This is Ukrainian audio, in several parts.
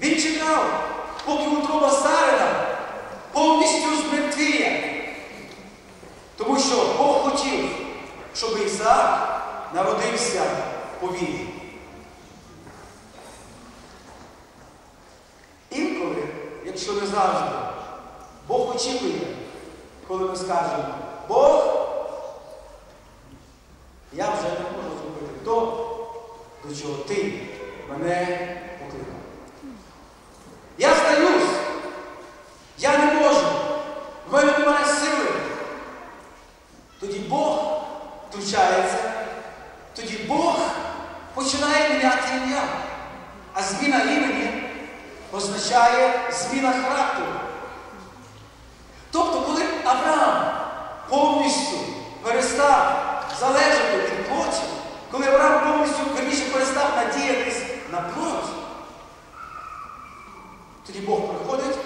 Він чекав, поки утроба Сарина повністю змертвіє. Тому що Бог хотів, щоб Ісаак народився по вірі. Інколи, якщо не завжди, Бог очікує, коли ми скажемо, Бог, я вже не можу зробити то, до чого ти мене покликав. Я здаюсь, я не можу, в мене немає сили. Тоді Бог втручається, тоді Бог ім'я. А зміна імені означає зміна характеру. Тобто, коли Авраам повністю перестав залежати від плоті, коли Авраам повністю верніше перестав надіятись на плоть, тоді Бог приходить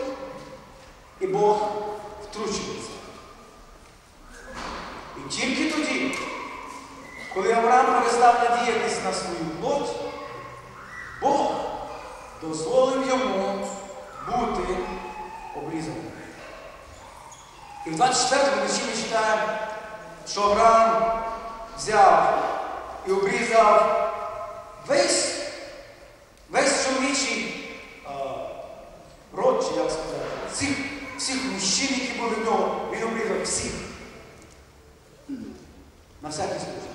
і Бог втручується. І тільки тоді, коли Авраам перестав надіятись на свою плоть, Бог дозволив йому бути обрізаним. І в 24 вірші ми читаємо, що Авраам взяв і обрізав весь, весь чоловічий род, чи як сказати, всіх, всіх мужчин, які були в нього, він обрізав всіх. На всякий случай.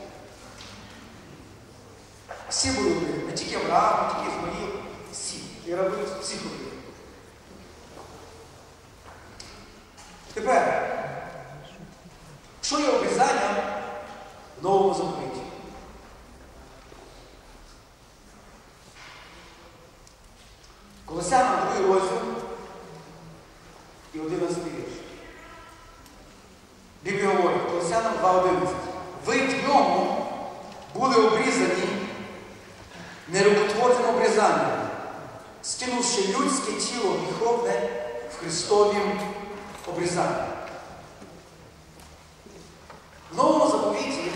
Всі були обрізані, не тільки Авраам, не тільки Ізмаїл, всі. І робив всіх обрізав. Тепер, що є обрізанням в новому заповіті? Колосянам другий розділ і 11 вірш. Біблія говорить, Колосянам 2.11. Ви в ньому були обрізані нерукотворним обрізанням, скинувши людське тіло гріховне в Христовім обрізанні. В новому заповіті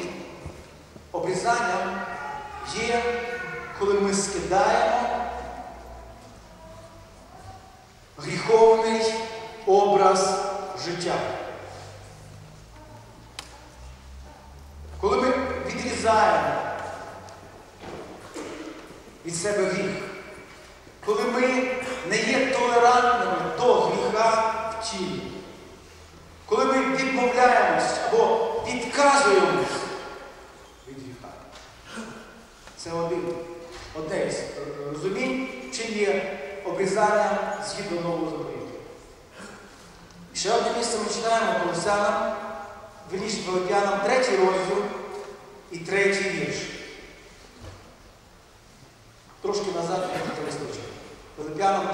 обрізанням є, коли ми скидаємо гріховний образ життя. Коли ми відрізаємо від себе гріх, коли ми не є толерантними до гріха в тілі, коли ми відмовляємось або відказуємось від гріха. Це один, одне із розумінь, чи є обрізання згідно нового заповіту. Ще одне місце ми читаємо Колосянам, вірніше Филип'янам, третій розділ і третій вірш. Филип'янам 3.3.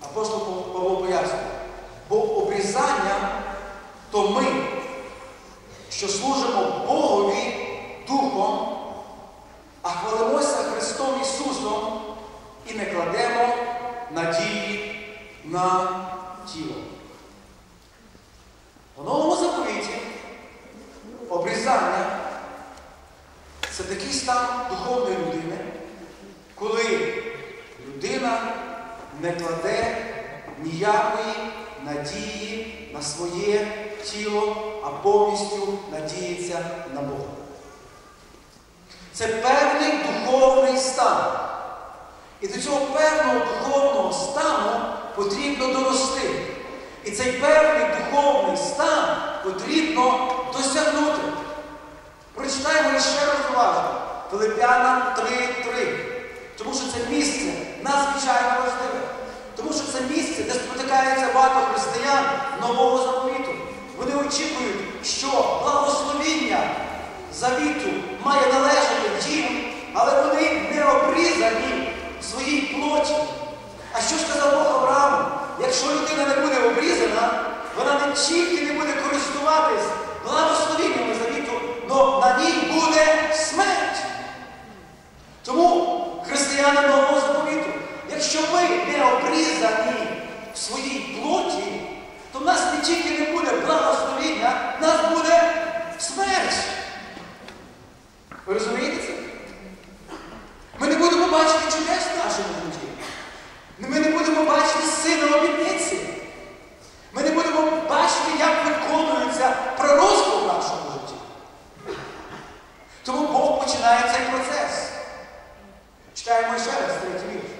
Апостол Павло пояснює, бо обрізання то ми, що служимо Богові Духом, а хвалимося Христом Ісусом і не кладемо надії на тіло. У новому заповіті обрізання це такий стан духовної людини, коли людина не кладе ніякої надії на своє тіло, а повністю надіється на Бога. Це певний духовний стан. І до цього певного духовного стану потрібно дорости. І цей певний духовний стан потрібно досягнути. Прочитаємо ще раз уважно. Филип'янам 3.3. Тому що це місце надзвичайно важливе. Тому що це місце, де спотикається багато християн нового заповіту. Вони очікують, що благословіння завіту має належати їм, але вони не обрізані в своїй плоті. А що ж сказав Бог Аврааму? Якщо людина не буде обрізана, вона не тільки не буде користуватись благословіннями завіту, але на ній буде смерть. Тому християни нового заповіту, Якщо ми не обрізані в своїй плоті, то в нас не тільки не буде благословіння, в нас буде смерть. Ви розумієте це? Ми не будемо бачити чудес в нашому житті. Ми не будемо бачити сина обітниці. Ми не будемо бачити, як виконується пророцтво в нашому житті. Тому Бог починає цей процес. Читаємо ще раз третій вірш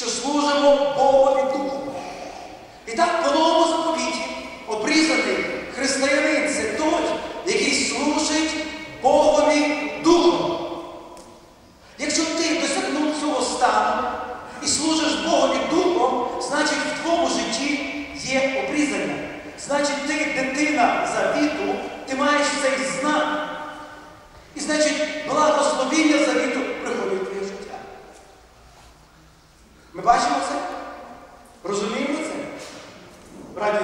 що служимо Богові Духу. І так, по новому заповіті, обрізаний християнин це той, який служить Богові Духом. Якщо ти досягнув цього стану і служиш Богові Духом, значить в твоєму житті є обрізання. Значить, ти дитина завіту, ти маєш цей знак. І значить, благословіння завіту приходить в твоє життя. Ми бачимо це? Розуміємо це?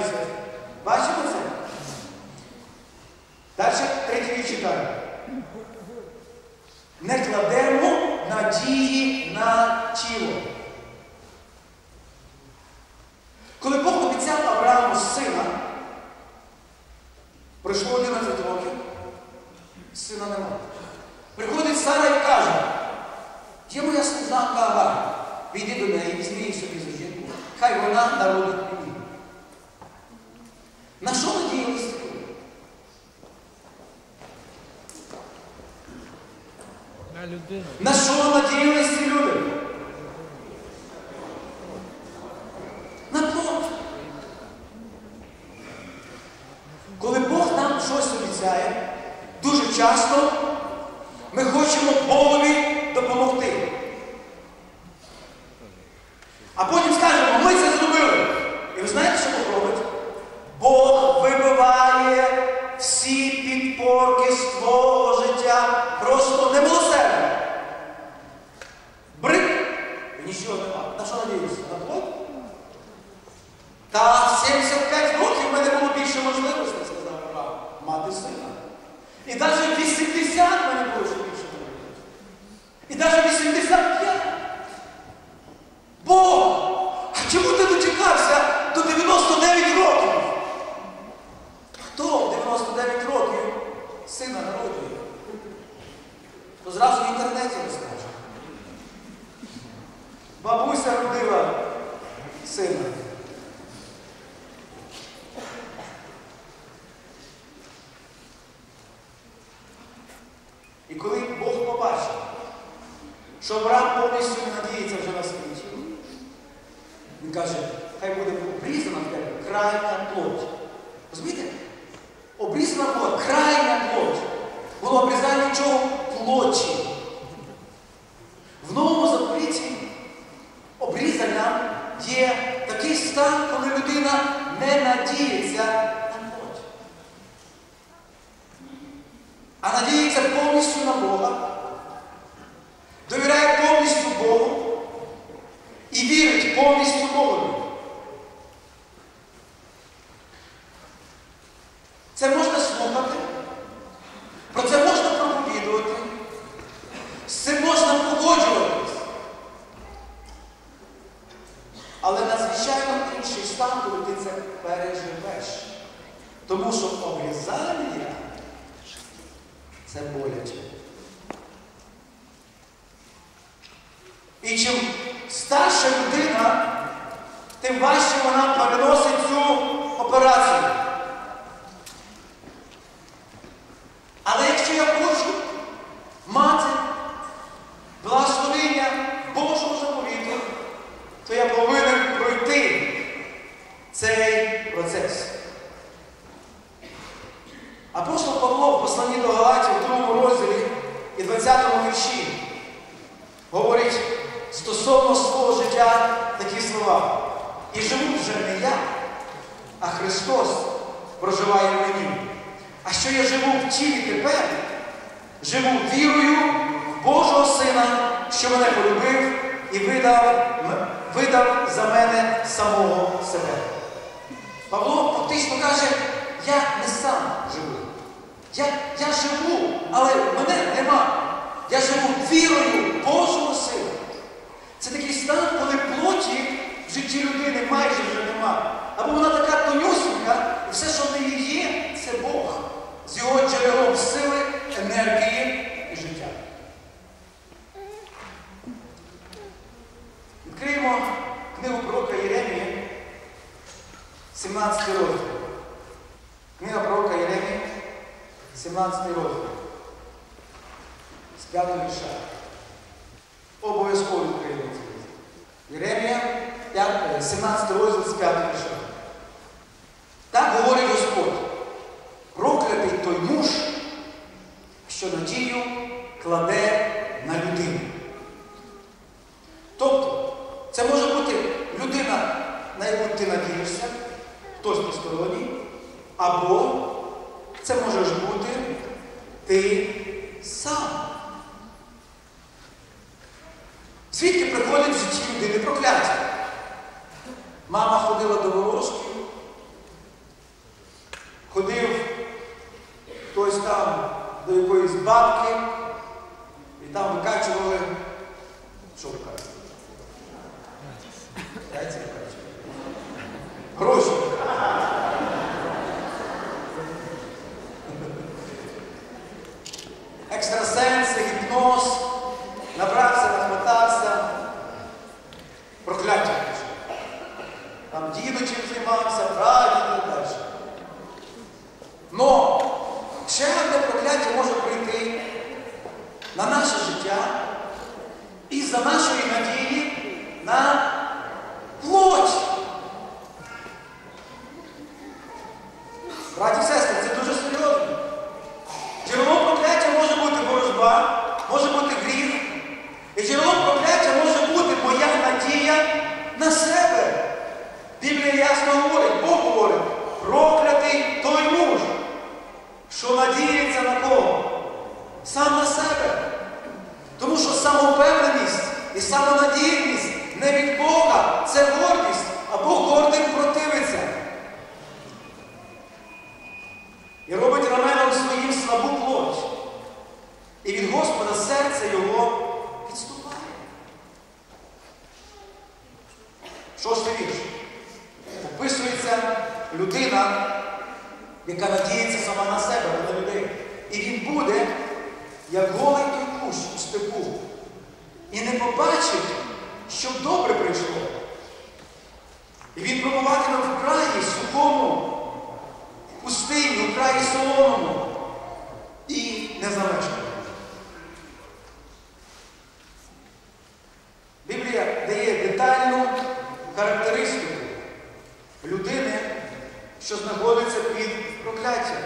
Сестри, бачимо це? Далі третій вірш читаємо. Не кладемо надії на тіло. Коли Бог обіцяв Аврааму сина, пройшло 11 років, сина немає. Приходить Сара і каже, є моя служанка Агар, Піди і візьми собі за жінку, хай вона народить мені. На що надіялися? На людину. На що надіялися ці люди? На плод. Коли Бог нам щось обіцяє, дуже часто ми хочемо Богові допомогти. А потім скажемо, ми це зробили. І ви знаєте, що Бог робить? Бог вибиває всі підпорки з твого життя просто немилосердно. Брик і нічого нема. На що надіюся? На плод? Та в 75 років в мене було більше можливостей, сказав Авраам, мати сина. І навіть 80 в мене було ще більше можливостей. І навіть 85. Бог! А чому ти дочекався до 99 років? Хто в 99 років сина народжує? То зразу в інтернеті розкаже. Бабуся родила сина. І коли Бог побачив, що Авраам повністю не надіється вже на світі, він каже, хай буде обрізана в тебе крайня плоть. Розумієте? Обрізана була крайня плоть. Було обрізання чого? Плоті. В новому заповіті обрізання є такий стан, коли людина не надіється на плоть. А надіється повністю на Бога, довіряє повністю Богу і вірить повністю Богові. Це можна слухати, про це можна проповідувати, з цим можна погоджуватись. Але надзвичайно інший стан, коли ти це переживеш. Тому що обрізання це боляче. І чим старша людина, тим важче вона переносить цю операцію. Але якщо я хочу мати благословення Божого заповіту, то я повинен пройти цей процес. Апостол Павло в посланні до Галатів в другому розділі і 20 вірші говорить стосовно свого життя такі слова. І живу вже не я, а Христос проживає в мені. А що я живу в тілі тепер, живу вірою в Божого Сина, що мене полюбив і видав, видав за мене самого себе. Павло фактично каже, я не сам живу. Я, я живу, але мене нема. Я живу вірою Божого Сина. Це такий стан, коли плоті в житті людини майже вже нема. Або вона така тонюсенька, і все, що в неї є, це Бог з його джерелом сили, енергії і життя. Відкриємо книгу пророка Єремії, 17 розділ. Книга пророка Єремії, 17 розділ. З п'ятого вірша. Обов'язково відкриємо. Єремія, 5, 17 розділ з 5 вірша. Так говорить Господь. Проклятий той муж, що надію кладе на людину. Тобто, це може бути людина, на яку ти надієшся, хтось посторонній, або це можеш бути ти сам. Звідки приходить в житті людини прокляття? Мама ходила до ворожки, ходив хтось там до якоїсь бабки, і там викачували. Що викачували? Яйця викачували. Гроші. Екстрасенси, гіпноз, набрався, нахватався. Прокляття. пише. Там діду чим займався, прадід і так далі. Но ще одне прокляття може прийти на наше життя із-за нашої надії на плоть. Браті і сестри, це дуже серйозно. Джерелом прокляття може бути ворожба, може бути гріх. І джерелом прокляття може бути моя надія на себе. Біблія ясно говорить, Бог говорить, проклятий той муж, що надіється на кого? Сам на себе. Тому що самовпевненість і самонадійність не від Бога, це гордість, а Бог гордим противиться. І робить раменом своїм слабу плоть. І від Господа серце його відступає. Шостий вірш. Описується людина, яка надіється сама на себе, а не на людей. І він буде, як голий той кущ у степу. І не побачить, щоб добре прийшло. І він пробуватиме в краї сухому, пустині, у краї солоному і не замешкає. Біблія дає детальну характеристику людини, що знаходиться під прокляттям.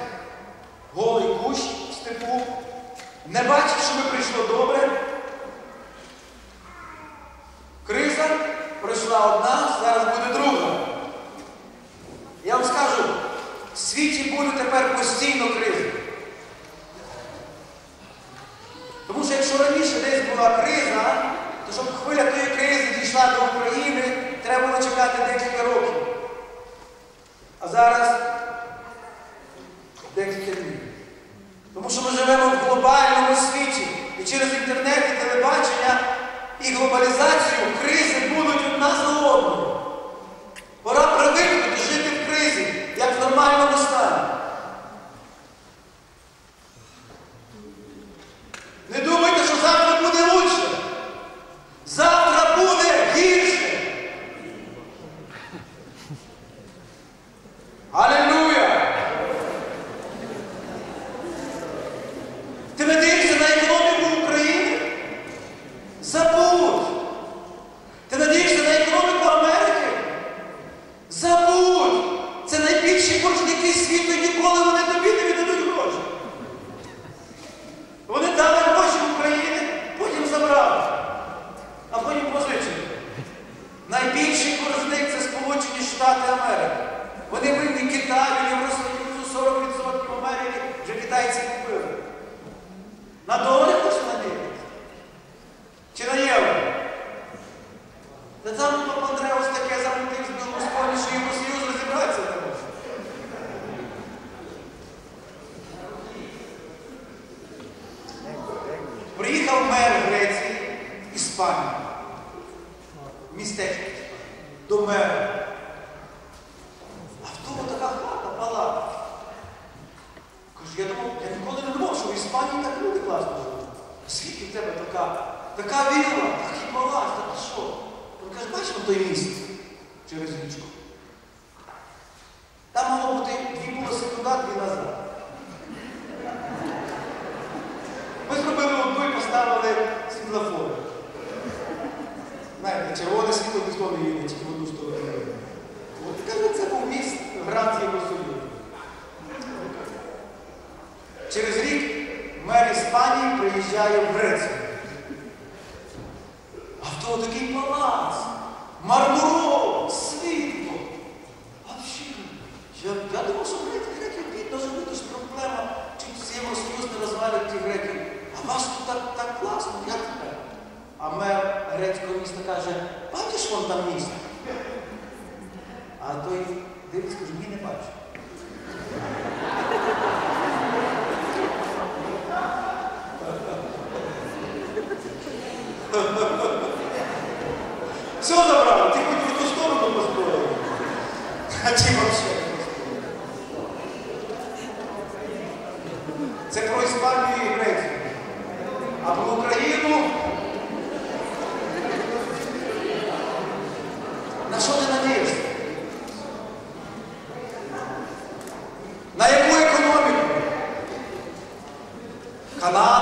Голий кущ в степу, не бачить, що би прийшло добре. Криза пройшла одна, зараз буде друга. Я вам скажу, в світі буде тепер постійно криза. Тому що якщо раніше десь була криза, то щоб хвиля тої кризи дійшла до України, треба було чекати декілька років. А зараз декілька днів. Тому що ми живемо в глобальному світі. І через інтернет і телебачення і глобалізацію кризи будуть одна за одною. Пора привикнути жити в кризі, як в нормальному стані. Не думайте, що завтра буде лучше. Завтра буде гірше. Аллилуйя! Ти надієшся на економіку України? Забудь! Ти надієшся на економіку Америки? Забудь! Це найбільші боржники світу і ніколи вони тобі не віддадуть гроші. Вони дали гроші Україні, потім забрали. А потім позичили. Найбільший боржник це Сполучені Штати Америки. Вони винні Китаю, Євросоюзу, 40% Америки вже китайці купили. На долари хочеш надіятися? Чи на євро? Та там Папандреус таке заплатив з Білоруської, що Євросоюз розібратися не може. Приїхав мер Греції, Іспанії, містечко до мера. А в тому така хата, палата. Кажу, я думав, я ніколи не думав, що в Іспанії так люди класно живуть. Звідки в тебе така, така віла, такий палац, так і що? Він каже, бачимо той міст через річку. Там мало бути дві полоси туди, дві назад. Ми зробили одну і поставили червоне світло ніхто не їде, тільки в одну сторону. От каже, це був міст Град Євросоюзу. Через рік мер Іспанії в Грецію. А в того такий палац, мармурово, світло. А я, я думав, що греки, греки бідно живуть, то ж проблема, чи Євросоюз не розвалять ті греки. А вас тут так, так класно, як тепер? А мер грецького міста каже, бачиш вон там місто? А той дивиться, каже, ні, не бачу. Все забрали, ти хоч в ту сторону построїв. А ті взагалі. Це про Іспанію і Грецію. А про Україну. На що ти надієшся? На яку економіку? Канаду,